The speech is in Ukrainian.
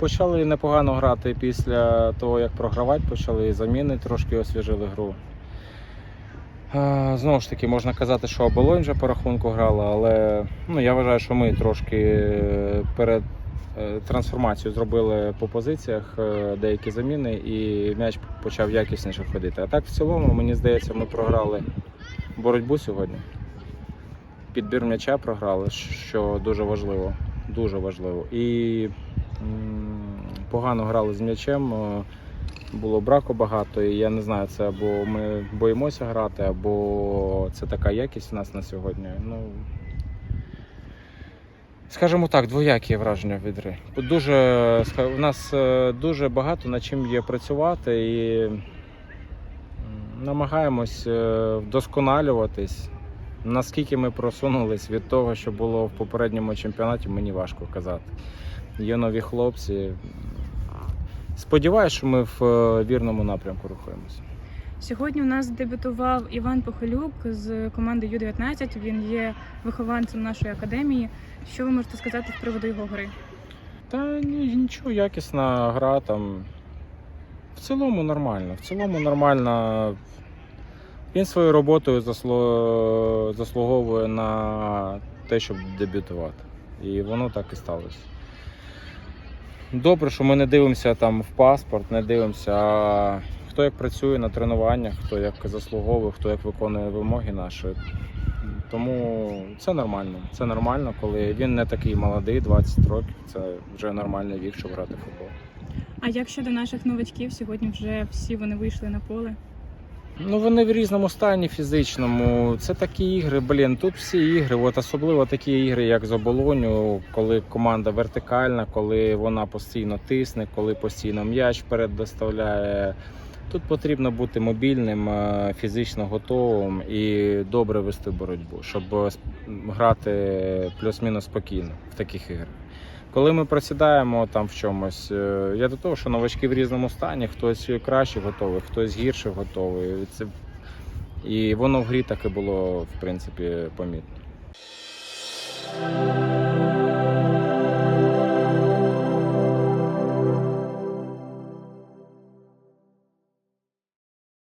почали непогано грати після того, як програвати почали, заміни трошки освіжили гру. Е, Знову ж таки, можна казати, що оболонь вже по рахунку грала, але ну, я вважаю, що ми трошки е, перед е, трансформацією зробили по позиціях деякі заміни, і м'яч почав якісніше ходити. А так, в цілому, мені здається, ми програли боротьбу сьогодні. Підбір м'яча програли, що дуже важливо. Дуже важливо. І погано грали з м'ячем. е, Було браку багато, і я не знаю, це або ми боїмося грати, або це така якість у нас на сьогодні. Ну, скажімо так, двоякі враження від гри. Дуже, у нас е, дуже багато над чим є працювати і намагаємось е, вдосконалюватись. Наскільки ми просунулись від того, що було в попередньому чемпіонаті, мені важко казати. Є нові хлопці. Сподіваюсь, що ми в е, вірному напрямку рухаємося. Сьогодні у нас дебютував Іван Похилюк з команди Ю-19. Він є вихованцем нашої академії. Що ви можете сказати з приводу його гри? Та ні, нічого, якісна гра там. В цілому нормально. В цілому нормально. Він своєю роботою заслуговує на те, щоб дебютувати. І воно так і сталося. Добре, що ми не дивимося там в паспорт, не дивимося, а хто як працює на тренуваннях, хто як заслуговує, хто як виконує вимоги наші. Тому це нормально. Це нормально, коли він не такий молодий, 20 років. Це вже нормальний вік, щоб грати в футбол. А як щодо наших новачків, сьогодні вже всі вони вийшли на поле. Ну вони в різному стані фізичному. Це такі ігри, блін. Тут всі ігри, от особливо такі ігри, як з оболоню, коли команда вертикальна, коли вона постійно тисне, коли постійно м'яч вперед доставляє. Тут потрібно бути мобільним, е, фізично готовим і добре вести боротьбу, щоб грати плюс-мінус спокійно в таких іграх. Коли ми просідаємо там в чомусь, е, я до того, що новачки в різному стані, хтось краще готовий, хтось гірше готовий. Це... І воно в грі так і було, в принципі, помітно.